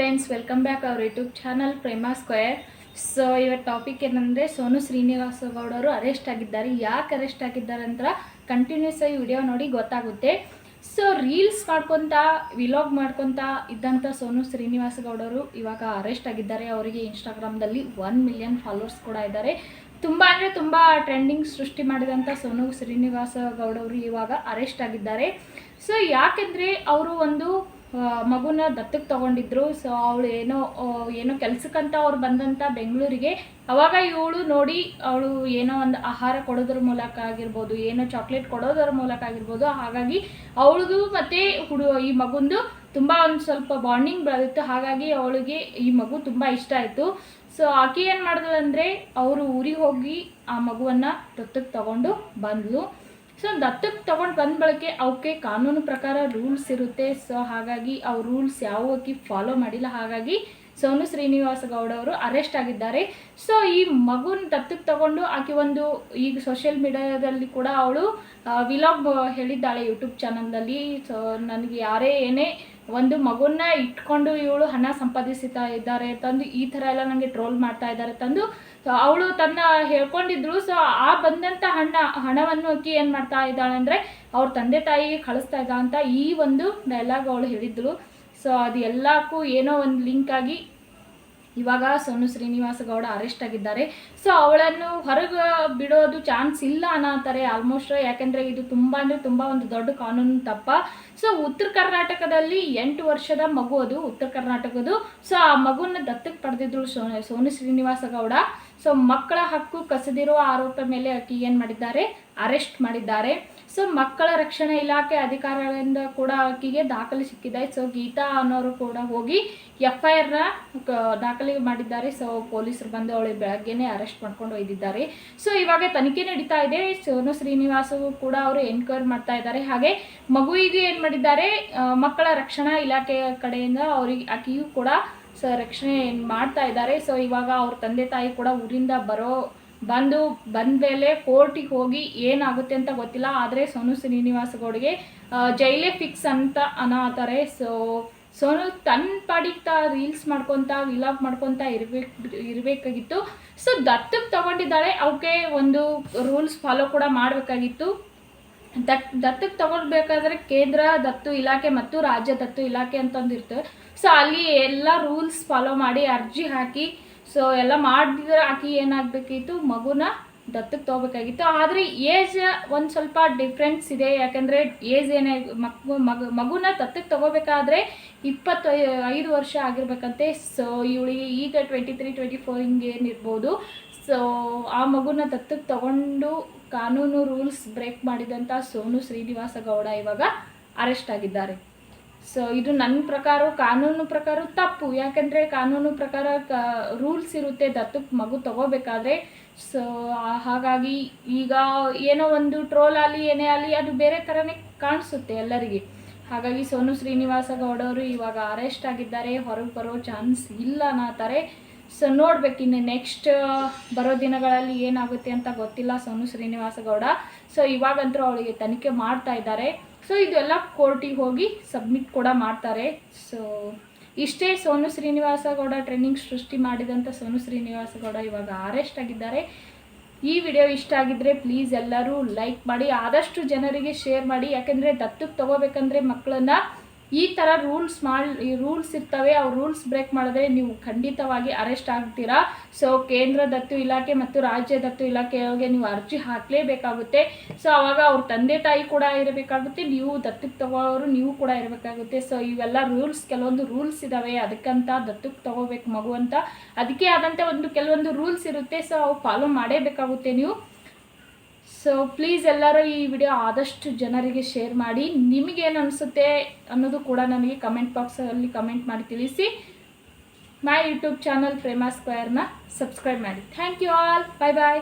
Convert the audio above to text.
Friends welcome back our YouTube channel Prema square so ಇವತ್ತು topic ಏನಂದರೆ ಸೋನು ಶ್ರೀನಿವಾಸ ಗೌಡರು arrest ಆಗಿದ್ದಾರೆ. ಯಾಕೆ ಅರೆಸ್ಟ್ ಆಗಿದ್ದಾರೆ ಅಂತ ಕಂಟಿನ್ಯೂಸ್ ಆಗಿ ವಿಡಿಯೋ ನೋಡಿ ಗೊತ್ತಾಗುತ್ತೆ. ಸೊ ರೀಲ್ಸ್ ಮಾಡ್ಕೊತ ವಿಲಾಗ್ ಮಾಡ್ಕೊತ ಇದ್ದಂಥ ಸೋನು ಶ್ರೀನಿವಾಸ ಗೌಡರು ಇವಾಗ ಅರೆಸ್ಟ್ ಆಗಿದ್ದಾರೆ. ಅವರಿಗೆ ಇನ್ಸ್ಟಾಗ್ರಾಮ್ದಲ್ಲಿ ಒನ್ ಮಿಲಿಯನ್ ಫಾಲೋವರ್ಸ್ ಕೂಡ ಇದ್ದಾರೆ. ತುಂಬ ಅಂದರೆ ತುಂಬ ಟ್ರೆಂಡಿಂಗ್ ಸೃಷ್ಟಿ ಮಾಡಿದಂಥ ಸೋನು ಶ್ರೀನಿವಾಸ ಗೌಡವರು ಇವಾಗ ಅರೆಸ್ಟ್ ಆಗಿದ್ದಾರೆ. ಸೊ ಯಾಕೆಂದರೆ ಅವರು ಒಂದು ಮಗುನ ದತ್ತಕ್ಕೆ ತಗೊಂಡಿದ್ರು. ಸೊ ಅವಳು ಏನೋ ಏನೋ ಕೆಲಸಕ್ಕಂತ ಅವ್ರು ಬಂದಂಥ ಬೆಂಗಳೂರಿಗೆ. ಅವಾಗ ಇವಳು ನೋಡಿ ಅವಳು ಏನೋ ಒಂದು ಆಹಾರ ಕೊಡೋದ್ರ ಮೂಲಕ ಆಗಿರ್ಬೋದು, ಏನೋ ಚಾಕ್ಲೇಟ್ ಕೊಡೋದ್ರ ಮೂಲಕ ಆಗಿರ್ಬೋದು. ಹಾಗಾಗಿ ಅವಳದು ಮತ್ತು ಹುಡು, ಈ ಮಗುಂದು ತುಂಬ ಒಂದು ಸ್ವಲ್ಪ ಬಾಂಡಿಂಗ್ ಬೆಳೆದಿತ್ತು ಹಾಗಾಗಿ ಅವಳಿಗೆ ಈ ಮಗು ತುಂಬ ಇಷ್ಟ ಆಯಿತು. ಸೊ ಆಕೆ ಏನು ಮಾಡಿದ್ಳು ಅಂದರೆ ಅವರು ಊರಿಗೆ ಹೋಗಿ ಆ ಮಗುವನ್ನು ದತ್ತಕ್ಕೆ ತಗೊಂಡು ಬಂದ್ಲು ಸೊ ದತ್ತಕ್ಕೆ ತಗೊಂಡು ಬಂದ ಬಳಕೆ ಅವಕ್ಕೆ ಕಾನೂನು ಪ್ರಕಾರ ರೂಲ್ಸ್ ಇರುತ್ತೆ. ಸೊ ಹಾಗಾಗಿ ಅವ್ರ ರೂಲ್ಸ್ ಯಾವ ಫಾಲೋ ಮಾಡಿಲ್ಲ. ಹಾಗಾಗಿ ಸೋನು ಶ್ರೀನಿವಾಸ ಗೌಡ ಅವರು ಅರೆಸ್ಟ್ ಆಗಿದ್ದಾರೆ. ಸೊ ಈ ಮಗುನ ದತ್ತಕ್ಕೆ ತಗೊಂಡು ಆಕೆ ಒಂದು ಈಗ ಸೋಷಿಯಲ್ ಮೀಡಿಯಾದಲ್ಲಿ ಕೂಡ ಅವಳು ವಿಲಾಗ್ ಹೇಳಿದ್ದಾಳೆ ಯೂಟ್ಯೂಬ್ ಚಾನಲ್ನಲ್ಲಿ ಸೊ ನನಗೆ ಯಾರೇ ಏನೇ ಒಂದು ಮಗುನ ಇಟ್ಕೊಂಡು ಇವಳು ಹಣ ಸಂಪಾದಿಸುತ್ತಾ ಇದ್ದಾರೆ ತಂದು, ಈ ಥರ ಎಲ್ಲ ನನಗೆ ಟ್ರೋಲ್ ಮಾಡ್ತಾ ಇದ್ದಾರೆ ತಂದು ಸೊ ಅವಳು ತನ್ನ ಹೇಳ್ಕೊಂಡಿದ್ರು. ಸೊ ಆ ಬಂದಂಥ ಹಣ, ಹಣವನ್ನು ಅಕ್ಕಿ ಏನು ಮಾಡ್ತಾ ಇದ್ದಾಳೆ ಅಂದರೆ, ಅವ್ರ ತಂದೆ ತಾಯಿಗೆ ಕಳಿಸ್ತಾ ಇದ್ದ ಅಂತ ಈ ಒಂದು ಡೈಲಾಗ್ ಅವಳು ಹೇಳಿದ್ಳು ಸೊ ಅದು ಎಲ್ಲಕ್ಕೂ ಏನೋ ಒಂದು ಲಿಂಕ್ ಆಗಿ ಇವಾಗ ಸೋನು ಶ್ರೀನಿವಾಸ ಗೌಡ ಅರೆಸ್ಟ್ ಆಗಿದ್ದಾರೆ. ಸೊ ಅವಳನ್ನು ಹೊರಗೆ ಬಿಡೋದು ಚಾನ್ಸ್ ಇಲ್ಲ ಅನ್ನತಾರೆ ಆಲ್ಮೋಸ್ಟ್ ಯಾಕೆಂದರೆ ಇದು ತುಂಬ ಅಂದರೆ ತುಂಬ ಒಂದು ದೊಡ್ಡ ಕಾನೂನು ತಪ್ಪ. ಸೊ ಉತ್ತರ ಕರ್ನಾಟಕದಲ್ಲಿ ಎಂಟು ವರ್ಷದ ಮಗು ಅದು, ಉತ್ತರ ಕರ್ನಾಟಕದ್ದು. ಸೊ ಆ ಮಗುನ ದತ್ತಕ್ಕೆ ಪಡೆದಿದ್ರು ಸೋ, ಸೋನು ಶ್ರೀನಿವಾಸ ಗೌಡ ಸೊ ಮಕ್ಕಳ ಹಕ್ಕು ಕಸಿದಿರುವ ಆರೋಪ ಮೇಲೆ ಆಕೆ ಏನು ಮಾಡಿದ್ದಾರೆ? ಅರೆಸ್ಟ್ ಮಾಡಿದ್ದಾರೆ. ಸೊ ಮಕ್ಕಳ ರಕ್ಷಣಾ ಇಲಾಖೆ ಅಧಿಕಾರಿಗಳಿಂದ ಕೂಡ ಆಕೆಗೆ ದಾಖಲೆ ಸಿಕ್ಕಿದೆ. ಸೊ ಗೀತಾ ಅನ್ನೋರು ಕೂಡ ಹೋಗಿ ಎಫ್ ಐ ಆರ್ನ ದಾಖಲೆ ಮಾಡಿದ್ದಾರೆ. ಸೊ ಪೊಲೀಸರು ಬಂದು ಅವಳಿಗೆ ಬೆಳಗ್ಗೆನೆ ಅರೆಸ್ಟ್ ಮಾಡ್ಕೊಂಡು ಒಯ್ದಿದ್ದಾರೆ. ಸೊ ಇವಾಗ ತನಿಖೆ ನಡೀತಾ ಇದೆ. ಸೋನು ಶ್ರೀನಿವಾಸ ಕೂಡ ಅವರು ಎನ್ಕ್ವೈರಿ ಮಾಡ್ತಾ ಇದ್ದಾರೆ. ಹಾಗೆ ಮಗುವಿಗೆ ಏನು ಮಾಡಿದ್ದಾರೆ? ಮಕ್ಕಳ ರಕ್ಷಣಾ ಇಲಾಖೆಯ ಕಡೆಯಿಂದ ಅವರಿಗೆ ಆಕೆಯೂ ಕೂಡ ಸೊ ರಕ್ಷಣೆ ಮಾಡ್ತಾ ಇದ್ದಾರೆ. ಸೊ ಇವಾಗ ಅವ್ರ ತಂದೆ ತಾಯಿ ಕೂಡ ಊರಿಂದ ಬರೋ, ಬಂದು ಬಂದ ಮೇಲೆ ಕೋರ್ಟಿಗೆ ಹೋಗಿ ಏನಾಗುತ್ತೆ ಅಂತ ಗೊತ್ತಿಲ್ಲ. ಆದರೆ ಸೋನು ಶ್ರೀನಿವಾಸ ಗೌಡ್ಗೆ ಜೈಲೇ ಫಿಕ್ಸ್ ಅಂತ ಅನ್ನತಾರೆ ಸೊ ಸೋನು ತನ್ನ ಪಾಡಿಗೆ ತಾ ರೀಲ್ಸ್ ಮಾಡ್ಕೊತ, ವಿಲಾಗ್ ಮಾಡ್ಕೊತ ಇರ್ಬೇಕು, ಇರಬೇಕಾಗಿತ್ತು. ಸೊ ದತ್ತಕ್ಕೆ ತಗೊಂಡಿದ್ದಾಳೆ. ಅವಕ್ಕೆ ಒಂದು ರೂಲ್ಸ್ ಫಾಲೋ ಕೂಡ ಮಾಡಬೇಕಾಗಿತ್ತು. ದತ್ ದತ್ತಕ್ಕೆ ತಗೊಳ್ಬೇಕಾದ್ರೆ ಕೇಂದ್ರ ದತ್ತು ಇಲಾಖೆ ಮತ್ತು ರಾಜ್ಯ ದತ್ತು ಇಲಾಖೆ ಅಂತಂದಿರ್ತವೆ ಸೊ ಅಲ್ಲಿ ಎಲ್ಲ ರೂಲ್ಸ್ ಫಾಲೋ ಮಾಡಿ ಅರ್ಜಿ ಹಾಕಿ ಸೊ ಎಲ್ಲ ಮಾಡಿದ್ರೆ ಹಾಕಿ ಏನಾಗಬೇಕಿತ್ತು? ಮಗುನ ದತ್ತಕ್ಕೆ ತಗೋಬೇಕಾಗಿತ್ತು. ಆದರೆ ಏಜ್ ಒಂದು ಸ್ವಲ್ಪ ಡಿಫ್ರೆನ್ಸ್ ಇದೆ. ಯಾಕಂದರೆ ಏಜ್ ಏನೇ ಮಗು ಮಗು, ಮಗುನ ದತ್ತಕ್ಕೆ ತಗೋಬೇಕಾದ್ರೆ ಇಪ್ಪತ್ತು, ಐದು ವರ್ಷ ಆಗಿರ್ಬೇಕಂತೆ. ಸೊ ಇವಳಿಗೆ ಈಗ ಟ್ವೆಂಟಿ ತ್ರೀ ಟ್ವೆಂಟಿ ಫೋರ್ ಹಿಂಗೆ ಏನಿರ್ಬೋದು. ಸೊ ಆ ಮಗುನ ದತ್ತಕ್ಕೆ ತೊಗೊಂಡು ಕಾನೂನು ರೂಲ್ಸ್ ಬ್ರೇಕ್ ಮಾಡಿದಂಥ ಸೋನು ಶ್ರೀನಿವಾಸ ಗೌಡ ಇವಾಗ ಅರೆಸ್ಟ್ ಆಗಿದ್ದಾರೆ. ಸೊ ಇದು ನನ್ನ ಪ್ರಕಾರ, ಕಾನೂನು ಪ್ರಕಾರ ತಪ್ಪು. ಯಾಕಂದರೆ ಕಾನೂನು ಪ್ರಕಾರ, ಕ ರೂಲ್ಸ್ ಇರುತ್ತೆ ದತ್ತು ಮಗು ತಗೋಬೇಕಾದ್ರೆ. ಸೊ ಹಾಗಾಗಿ ಈಗ ಏನೋ ಒಂದು ಟ್ರೋಲ್ ಆಗಲಿ ಏನೇ ಆಗಲಿ ಅದು ಬೇರೆ ಥರನೇ ಕಾಣಿಸುತ್ತೆ ಎಲ್ಲರಿಗೆ. ಹಾಗಾಗಿ ಸೋನು ಶ್ರೀನಿವಾಸ ಗೌಡವರು ಇವಾಗ ಅರೆಸ್ಟ್ ಆಗಿದ್ದಾರೆ. ಹೊರಗೆ ಬರೋ ಚಾನ್ಸ್ ಇಲ್ಲ ಅನ್ನತಾರೆ ಸೊ ನೋಡ್ಬೇಕು ಇನ್ನು ನೆಕ್ಸ್ಟ್ ಬರೋ ದಿನಗಳಲ್ಲಿ ಏನಾಗುತ್ತೆ ಅಂತ ಗೊತ್ತಿಲ್ಲ ಸೋನು ಶ್ರೀನಿವಾಸ ಗೌಡ. ಸೊ ಇವಾಗಂತೂ ಅವಳಿಗೆ ತನಿಖೆ ಮಾಡ್ತಾ ಇದ್ದಾರೆ. ಸೊ ಇದೆಲ್ಲ ಕೋರ್ಟಿಗೆ ಹೋಗಿ ಸಬ್ಮಿಟ್ ಕೂಡ ಮಾಡ್ತಾರೆ. ಸೊ ಇಷ್ಟೇ ಸೋನು ಶ್ರೀನಿವಾಸ ಗೌಡ ಟ್ರೈನಿಂಗ್ ಸೃಷ್ಟಿ ಮಾಡಿದಂಥ ಸೋನು ಶ್ರೀನಿವಾಸ ಗೌಡ ಇವಾಗ ಅರೆಸ್ಟ್ ಆಗಿದ್ದಾರೆ. ಈ ವಿಡಿಯೋ ಇಷ್ಟ ಆಗಿದ್ರೆ ಪ್ಲೀಸ್ ಎಲ್ಲರೂ ಲೈಕ್ ಮಾಡಿ, ಆದಷ್ಟು ಜನರಿಗೆ ಶೇರ್ ಮಾಡಿ. ಯಾಕೆಂದರೆ ದತ್ತಕ್ಕೆ ತಗೋಬೇಕಂದ್ರೆ ಮಕ್ಕಳನ್ನ ಈ ಥರ ರೂಲ್ಸ್ ಮಾಡಿ ರೂಲ್ಸ್ ಇರ್ತವೆ, ಅವ್ರು ರೂಲ್ಸ್ ಬ್ರೇಕ್ ಮಾಡಿದ್ರೆ ನೀವು ಖಂಡಿತವಾಗಿ ಅರೆಸ್ಟ್ ಆಗ್ತೀರಾ. ಸೊ ಕೇಂದ್ರ ದತ್ತು ಇಲಾಖೆ ಮತ್ತು ರಾಜ್ಯ ದತ್ತು ಇಲಾಖೆಯೊಳಗೆ ನೀವು ಅರ್ಜಿ ಹಾಕಲೇಬೇಕಾಗುತ್ತೆ. ಸೊ ಅವಾಗ ಅವ್ರ ತಂದೆ ತಾಯಿ ಕೂಡ ಇರಬೇಕಾಗುತ್ತೆ, ನೀವು ದತ್ತಕ್ಕೆ ತಗೋರು ನೀವು ಕೂಡ ಇರಬೇಕಾಗುತ್ತೆ. ಸೊ ಇವೆಲ್ಲ ರೂಲ್ಸ್ ಕೆಲವೊಂದು ರೂಲ್ಸ್ ಇದ್ದಾವೆ ಅದಕ್ಕಂತ ದತ್ತಕ್ಕೆ ತಗೋಬೇಕು ಮಗು ಅಂತ. ಅದಕ್ಕೆ ಆದಂಥ ಒಂದು ಕೆಲವೊಂದು ರೂಲ್ಸ್ ಇರುತ್ತೆ ಸೊ ಅವು ಫಾಲೋ ಮಾಡೇಬೇಕಾಗುತ್ತೆ ನೀವು. ಸೊ ಪ್ಲೀಸ್ ಎಲ್ಲರೂ ಈ ವಿಡಿಯೋ ಆದಷ್ಟು ಜನರಿಗೆ ಶೇರ್ ಮಾಡಿ. ನಿಮಗೇನು ಅನಿಸುತ್ತೆ ಅನ್ನೋದು ಕೂಡ ನನಗೆ ಕಮೆಂಟ್ ಬಾಕ್ಸಲ್ಲಿ ಕಮೆಂಟ್ ಮಾಡಿ ತಿಳಿಸಿ. ಮೈ ಯೂಟ್ಯೂಬ್ ಚಾನಲ್ ಪ್ರೇಮಾ ಸ್ಕ್ವೇರ್ನ ಸಬ್ಸ್ಕ್ರೈಬ್ ಮಾಡಿ. Thank you all bye bye